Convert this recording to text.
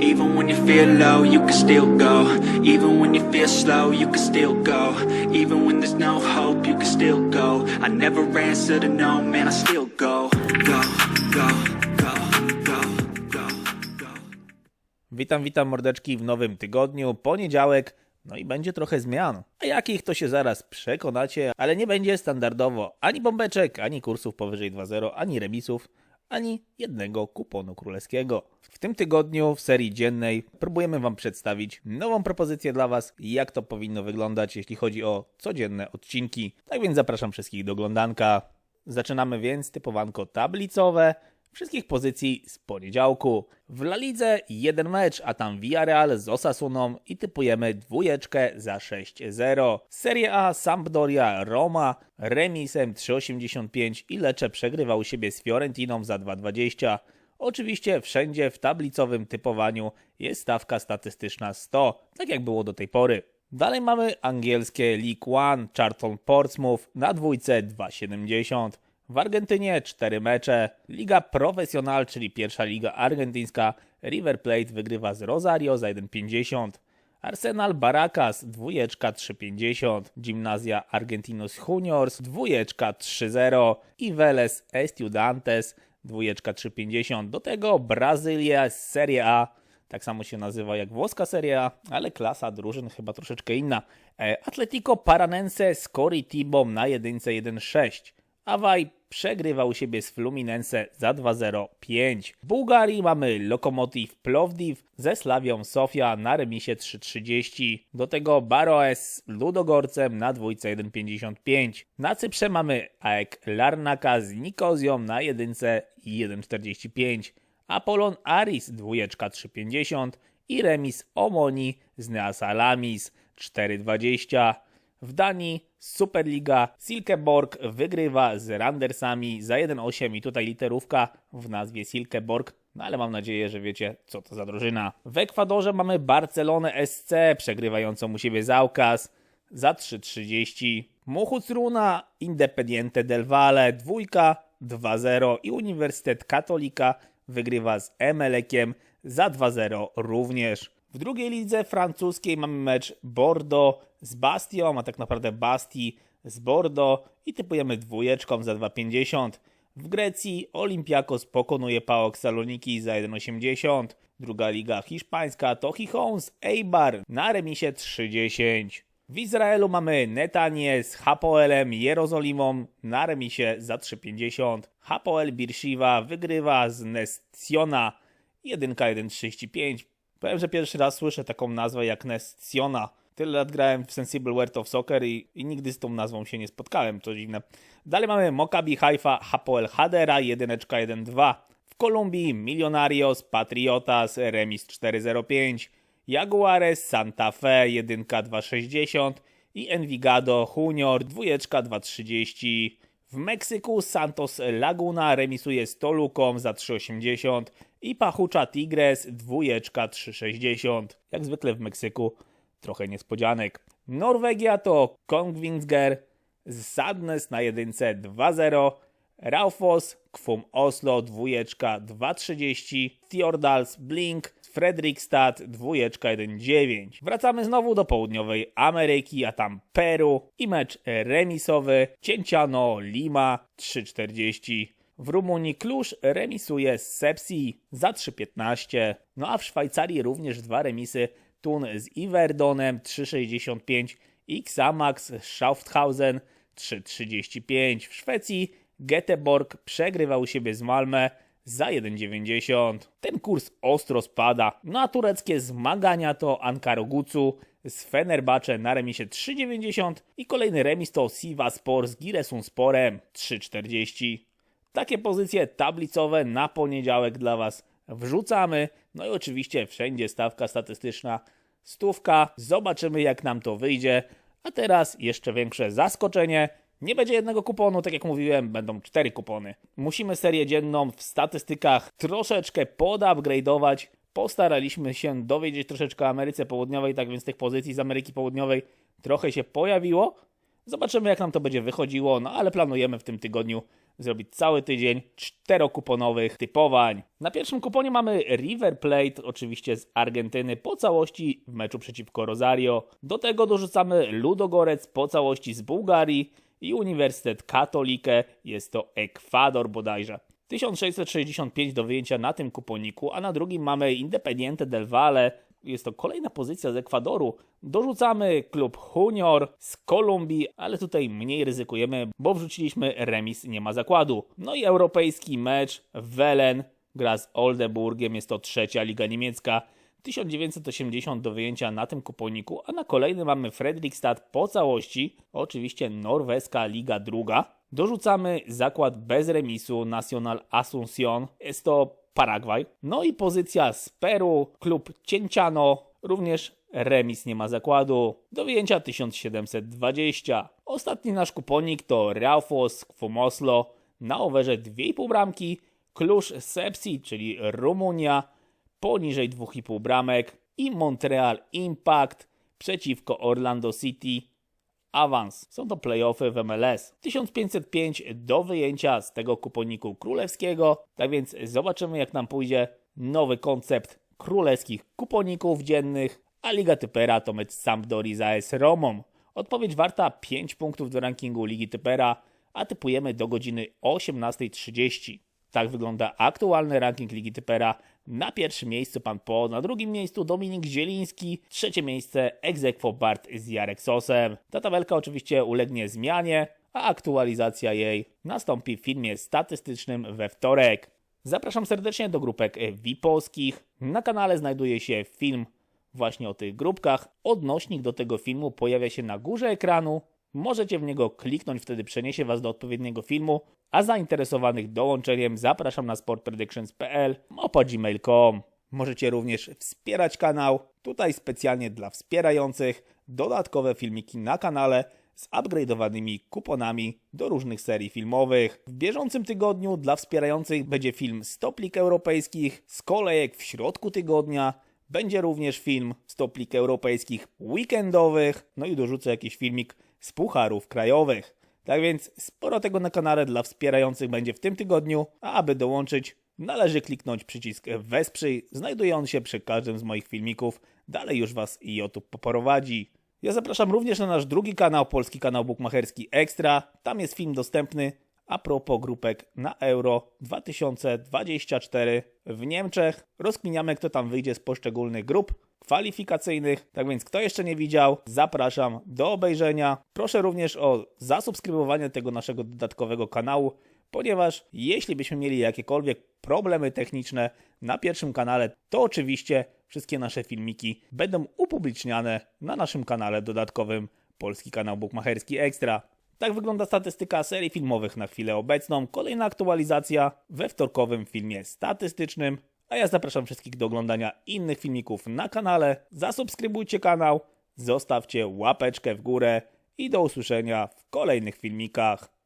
Even when you feel low, you can still go. Even when you feel slow, you can still go. Even when there's no hope, you can still go. I never answer to no, man, I still go. Go, go. Witam, witam mordeczki w nowym tygodniu, poniedziałek, no i będzie trochę zmian. A jakich to się zaraz przekonacie, ale nie będzie standardowo ani bombeczek, ani kursów powyżej 2.0, ani remisów, ani jednego kuponu królewskiego. W tym tygodniu w serii dziennej próbujemy Wam przedstawić nową propozycję dla Was, jak to powinno wyglądać, jeśli chodzi o codzienne odcinki. Tak więc zapraszam wszystkich do oglądanka. Zaczynamy więc typowanko tablicowe wszystkich pozycji z poniedziałku. W La Lidze jeden mecz, a tam Villarreal z Osasuną i typujemy dwójeczkę za 6-0. Serie A Sampdoria Roma remisem 3,85 i Lecce przegrywał siebie z Fiorentiną za 2,20. Oczywiście wszędzie w tablicowym typowaniu jest stawka statystyczna 100, tak jak było do tej pory. Dalej mamy angielskie League One, Charlton Portsmouth na dwójce 2,70. W Argentynie 4 mecze. Liga Profesjonal, czyli pierwsza liga argentyńska, River Plate wygrywa z Rosario za 1,50. Arsenal Baracas dwójeczka 3,50. Gimnazja Argentinos Juniors dwójeczka 3,0 i Vélez Estudiantes dwójeczka 3,50. Do tego Brazylia Serie A tak samo się nazywa jak włoska Serie A, ale klasa drużyn chyba troszeczkę inna. E, Atletico Paranense z Coritibo na jedynce 1,6. Awaj przegrywał siebie z Fluminense za 2-0-5. W Bułgarii mamy Lokomotiv Plovdiv ze Slawią Sofia na remisie 3-30. Do tego Baroes z Ludogorcem na dwójce 1-55. Na Cyprze mamy AEK Larnaka z Nikozją na jedynce 1-45. Apollon Aris dwójeczka 3,50 i remis Omoni z Neasalamis 4,20. W Danii Superliga Silkeborg wygrywa z Randersami za 1,8 i tutaj literówka w nazwie Silkeborg, no ale mam nadzieję, że wiecie co to za drużyna. W Ekwadorze mamy Barcelonę SC przegrywającą u siebie Zaukas za 3,30. Muchuc Runa Independiente del Valle dwójka 2-0 i Uniwersytet Katolika wygrywa z Emelekiem za 2-0 również. W drugiej lidze francuskiej mamy mecz Bordeaux z Bastią, a tak naprawdę Basti z Bordeaux i typujemy dwójeczką za 2,50. W Grecji Olympiakos pokonuje PAOK Saloniki za 1,80. Druga liga hiszpańska to Hijons Eibar na remisie 3,10. W Izraelu mamy Netanie z Hapoelem Jerozolimą na remisie za 3,50. Hapoel Birshiva wygrywa z Nestiona 1,135. Powiem, że pierwszy raz słyszę taką nazwę jak Nestiona. Tyle lat grałem w Sensible World of Soccer i, i nigdy z tą nazwą się nie spotkałem, to dziwne. Dalej mamy Maccabi Haifa Hapoel Hadera 1,1-2. W Kolumbii Millonarios Patriotas remis 4,05. Jaguares Santa Fe 1,260 i Envigado Junior 2,230. W Meksyku Santos Laguna remisuje z Toluką za 3,80 i Pachucha Tigres 2,360. Jak zwykle w Meksyku trochę niespodzianek. Norwegia to Kongvingsger z Sadness na jedynce 2,0. Raufoss, Kwum Oslo, dwójeczka 2,30, Fjordals, Blink, Fredrikstad, dwójeczka 1,9. Wracamy znowu do południowej Ameryki, a tam Peru i mecz remisowy Cięciano, Lima 3,40. W Rumunii Klusz remisuje z Sepsi za 3,15. No a w Szwajcarii również dwa remisy Thun z Iverdonem 3,65 i Xamax z Schaffhausen 3,35. W Szwecji Göteborg przegrywał u siebie z Malmö za 1,90. Ten kurs ostro spada. No a tureckie zmagania to Ankara Gucu z Fenerbahce na remisie 3,90 i kolejny remis to Sivaspor z Giresunsporem 3,40. Takie pozycje tablicowe na poniedziałek dla Was wrzucamy. No i oczywiście wszędzie stawka statystyczna stówka. Zobaczymy jak nam to wyjdzie. A teraz jeszcze większe zaskoczenie. Nie będzie jednego kuponu, tak jak mówiłem, będą cztery kupony. Musimy serię dzienną w statystykach troszeczkę podupgrade'ować. Postaraliśmy się dowiedzieć troszeczkę o Ameryce Południowej, tak więc tych pozycji z Ameryki Południowej trochę się pojawiło. Zobaczymy, jak nam to będzie wychodziło, no ale planujemy w tym tygodniu zrobić cały tydzień czterokuponowych typowań. Na pierwszym kuponie mamy River Plate, oczywiście z Argentyny, po całości w meczu przeciwko Rosario. Do tego dorzucamy Ludogorec po całości z Bułgarii i Uniwersytet Katolikę, jest to Ekwador bodajże. 1665 do wyjęcia na tym kuponiku, a na drugim mamy Independiente del Valle. Jest to kolejna pozycja z Ekwadoru. Dorzucamy klub Junior z Kolumbii, ale tutaj mniej ryzykujemy, bo wrzuciliśmy remis nie ma zakładu. No i europejski mecz Welen gra z Oldenburgiem, jest to trzecia liga niemiecka. 1980 do wyjęcia na tym kuponiku, a na kolejny mamy Fredrikstad po całości, oczywiście norweska liga druga. Dorzucamy zakład bez remisu Nacional Asunción, jest to Paragwaj. No i pozycja z Peru, klub Cięciano, również remis nie ma zakładu. Do wyjęcia 1720. Ostatni nasz kuponik to Raufos Kwomoslo na overze 2,5 bramki, Klusz Sepsi, czyli Rumunia, poniżej 2,5 bramek i Montreal Impact przeciwko Orlando City. Awans. Są to playoffy w MLS. 1505 do wyjęcia z tego kuponiku królewskiego. Tak więc zobaczymy jak nam pójdzie nowy koncept królewskich kuponików dziennych, a Liga Typera to mecz Sampdori z AS Romą. Odpowiedź warta 5 punktów do rankingu Ligi Typera, a typujemy do godziny 18.30. Tak wygląda aktualny ranking Ligi Typera. Na pierwszym miejscu Pan Po, na drugim miejscu Dominik Zieliński, trzecie miejsce Egzekwo Bart z Jarek Sosem. Ta tabelka oczywiście ulegnie zmianie, a aktualizacja jej nastąpi w filmie statystycznym we wtorek. Zapraszam serdecznie do grupek VIP-owskich. Na kanale znajduje się film właśnie o tych grupkach. Odnośnik do tego filmu pojawia się na górze ekranu. Możecie w niego kliknąć, wtedy przeniesie Was do odpowiedniego filmu, a zainteresowanych dołączeniem zapraszam na sportpredictions.pl gmail.com. Możecie również wspierać kanał, tutaj specjalnie dla wspierających, dodatkowe filmiki na kanale z upgrade'owanymi kuponami do różnych serii filmowych. W bieżącym tygodniu dla wspierających będzie film Stop Lig Europejskich, z kolejek w środku tygodnia, będzie również film Stop Lig Europejskich weekendowych, no i dorzucę jakiś filmik z pucharów krajowych. Tak więc sporo tego na kanale dla wspierających będzie w tym tygodniu, a aby dołączyć należy kliknąć przycisk wesprzyj, znajduje on się przy każdym z moich filmików, dalej już Was YouTube poprowadzi. Ja zapraszam również na nasz drugi kanał, polski kanał Bukmacherski Extra, tam jest film dostępny a propos grupek na Euro 2024 w Niemczech. Rozkminiamy kto tam wyjdzie z poszczególnych grup kwalifikacyjnych. Tak więc kto jeszcze nie widział, zapraszam do obejrzenia. Proszę również o zasubskrybowanie tego naszego dodatkowego kanału, ponieważ jeśli byśmy mieli jakiekolwiek problemy techniczne na pierwszym kanale, to oczywiście wszystkie nasze filmiki będą upubliczniane na naszym kanale dodatkowym Polski Kanał Bukmacherski Ekstra. Tak wygląda statystyka serii filmowych na chwilę obecną. Kolejna aktualizacja we wtorkowym filmie statystycznym. A ja zapraszam wszystkich do oglądania innych filmików na kanale. Zasubskrybujcie kanał, zostawcie łapeczkę w górę i do usłyszenia w kolejnych filmikach.